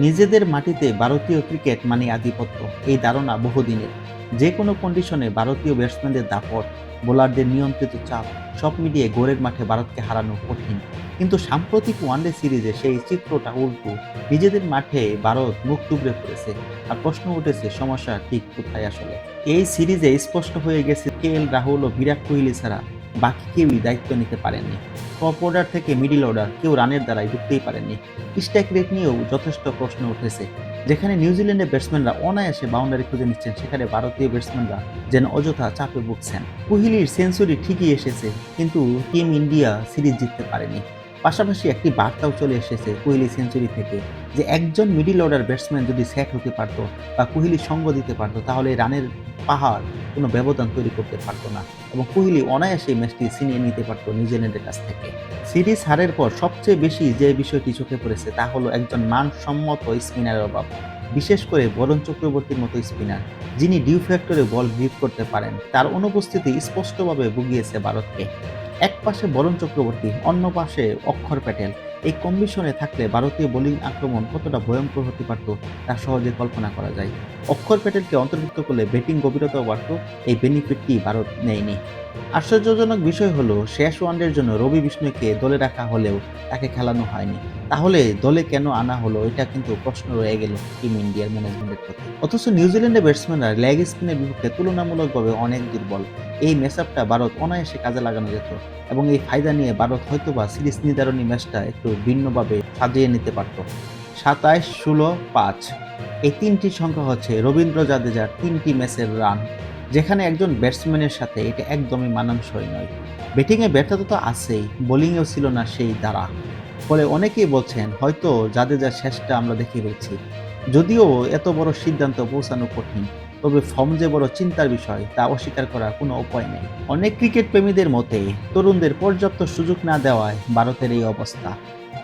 নিজেদের মাটিতে ভারতীয় ক্রিকেট মানে আধিপত্য। এই ধারণা বহুদিনের। যে কোনো কন্ডিশনে ভারতীয় ব্যাটসম্যানদের দাপট বোলারদের নিয়ন্ত্রিত চাপ, সব মিলিয়ে গোরের মাঠে ভারতকে হারানো কঠিন। কিন্তু সাম্প্রতিক ওয়ানডে সিরিজে সেই চিত্রটা উল্টো। নিজেদের মাঠে ভারত মুখ টুবড়ে পড়েছে। আর প্রশ্ন উঠেছে, সমস্যা ঠিক কোথায় আসলে? এই সিরিজে স্পষ্ট হয়ে গেছে, কে এল রাহুল ও বিরাট কোহলি ছাড়া বাকি কেউই দায়িত্ব নিতে পারেননি। টপ অর্ডার থেকে মিডিল অর্ডার, কেউ রানের দ্বারাই ঢুকতেই পারেননি। স্ট্যাক রেট নিয়েও যথেষ্ট প্রশ্ন উঠেছে। যেখানে নিউজিল্যান্ডের ব্যাটসম্যানরা অনায়াসে বাউন্ডারি খুঁজে নিচ্ছেন, সেখানে ভারতীয় ব্যাটসম্যানরা যেন অযথা চাপে ভুগছেন। কোহলির সেঞ্চুরি ঠিকই এসেছে, কিন্তু টিম ইন্ডিয়া সিরিজ জিততে পারেনি। পাশাপাশি একটি বার্তাও চলে এসেছে কোহলি সেঞ্চুরি থেকে যে একজন মিডিল অর্ডার ব্যাটসম্যান যদি সেট হতে পারতো বা কোহলি সঙ্গ দিতে পারতো, তাহলে রানের পাহাড় কোনো ব্যবধান তৈরি করতে পারতো না এবং কোহলি অনায়াসে ম্যাচটি ছিনিয়ে নিতে পারতো নিউজিল্যান্ডের কাছ থেকে। সিরিজ হারের পর সবচেয়ে বেশি যে বিষয়টি চোখে পড়েছে তা হলো একজন মানসম্মত স্পিনারের অভাব। বিশেষ করে বরুণ চক্রবর্তীর মতো স্পিনার, যিনি ডিউ ফ্যাক্টরে বল গ্রিপ করতে পারেন, তার অনুপস্থিতি স্পষ্টভাবে ভুগিয়েছে ভারতকে। এক পাশে বরুণ চক্রবর্তী, অন্য পাশে অক্ষর প্যাটেল। এই কম্বিশনে থাকলে ভারতীয় বোলিং আক্রমণ কতটা ভয়ঙ্কর হতে পারত, তা সহজে কল্পনা করা যায়। অক্ষর প্যাটেলকে অন্তর্ভুক্ত করলে ব্যাটিং গভীরতাও বাড়ত, এই বেনিফিটটি ভারত নেয়নি। আশ্চর্যজনক বিষয় হলো, শেষ ওয়ানডের জন্য রবি বিষ্ণুকে দলে রাখা হলেও তাকে খেলানো হয়নি। তাহলে দলে কেন আনা হলো, এটা কিন্তু প্রশ্ন রয়ে গেল টিম ইন্ডিয়ার ম্যানেজমেন্টের প্রতি। অথচ নিউজিল্যান্ডের ব্যাটসম্যানরা লেগ স্পিনের বিপক্ষে তুলনামূলকভাবে অনেক দুর্বল। এই ম্যাচআপটা ভারত অনায়াসে কাজে লাগানো যেত এবং এই ফায়দা নিয়ে ভারত হয়তোবা সিরিজ নির্ধারণী ম্যাচটা একটু ভিন্নভাবে সাজিয়ে নিতে পারত। সাতাইশ, ষোলো, পাঁচ। এই তিনটি সংখ্যা হচ্ছে রবীন্দ্র জাদেজার তিনটি ম্যাচের রান। যেখানে একজন ব্যাটসম্যানের সাথে এটা একদমই মানানসই নয়। ব্যাটিংয়ে ব্যর্থতা তো আছেই বোলিংয়েও ছিল না সেই দ্বারা। ফলে অনেকেই বলছেন, হয়তো জাদেজার শেষটা আমরা দেখে ফেলছি। যদিও এত বড় সিদ্ধান্ত পৌঁছানো কঠিন, তবে ফর্ম যে বড় চিন্তার বিষয়, তা অস্বীকার করার কোনো উপায় নেই। অনেক ক্রিকেট প্রেমীদের মতে, তরুণদের পর্যাপ্ত সুযোগ না দেওয়ায় ভারতের এই অবস্থা।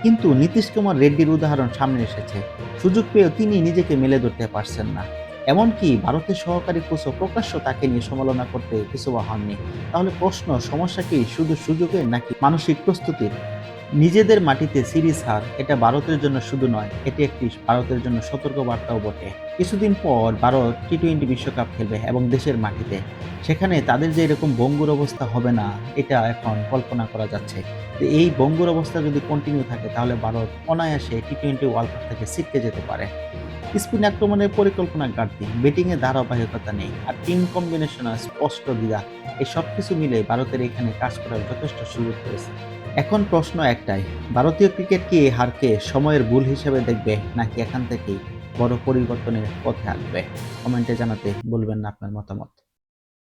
কিন্তু নীতিশ কুমার রেড্ডির উদাহরণ সামনে এসেছে। সুযোগ পেয়েও তিনি নিজেকে মেলে ধরতে পারছেন না। এমনকি ভারতের সহকারী কোচও প্রকাশ্য তাকে নিয়ে সমালোচনা করতে পিছুবা হননি। তাহলে প্রশ্ন, সমস্যা কি? শুধু সুযোগের নাকি মানসিক প্রস্তুতির? নিজেদের মাটিতে সিরিজ হার, এটা ভারতের জন্য শুধু নয়, এটি একটি ভারতের জন্য সতর্ক বার্তাও বটে। কিছুদিন পর ভারত টি টোয়েন্টি বিশ্বকাপ খেলবে এবং দেশের মাটিতে। সেখানে তাদের যে এরকম বঙ্গুর অবস্থা হবে না, এটা এখন কল্পনা করা যাচ্ছে। এই বঙ্গুর অবস্থা যদি কন্টিনিউ থাকে, তাহলে ভারত অনায়াসে টি টোয়েন্টি ওয়ার্ল্ড কাপ থেকে ছিটকে যেতে পারে। স্পিন আক্রমণের পরিকল্পনা ঘাটতি ব্যাটিংয়ে ধারাবাহিকতা নেই, আর টিম কম্বিনেশন স্পষ্ট দ্বিধা। এই সব কিছু মিলে ভারতের এখানে কাজ করার যথেষ্ট সুযোগ রয়েছে। এখন প্রশ্ন একটাই, ভারতীয় ক্রিকেট কি এই হারকে সময়ের ভুল হিসেবে দেখবে, নাকি এখান থেকেই বড় পরিবর্তনের পথে আসবে? কমেন্টে জানাতে বলবেন না আপনার মতামত।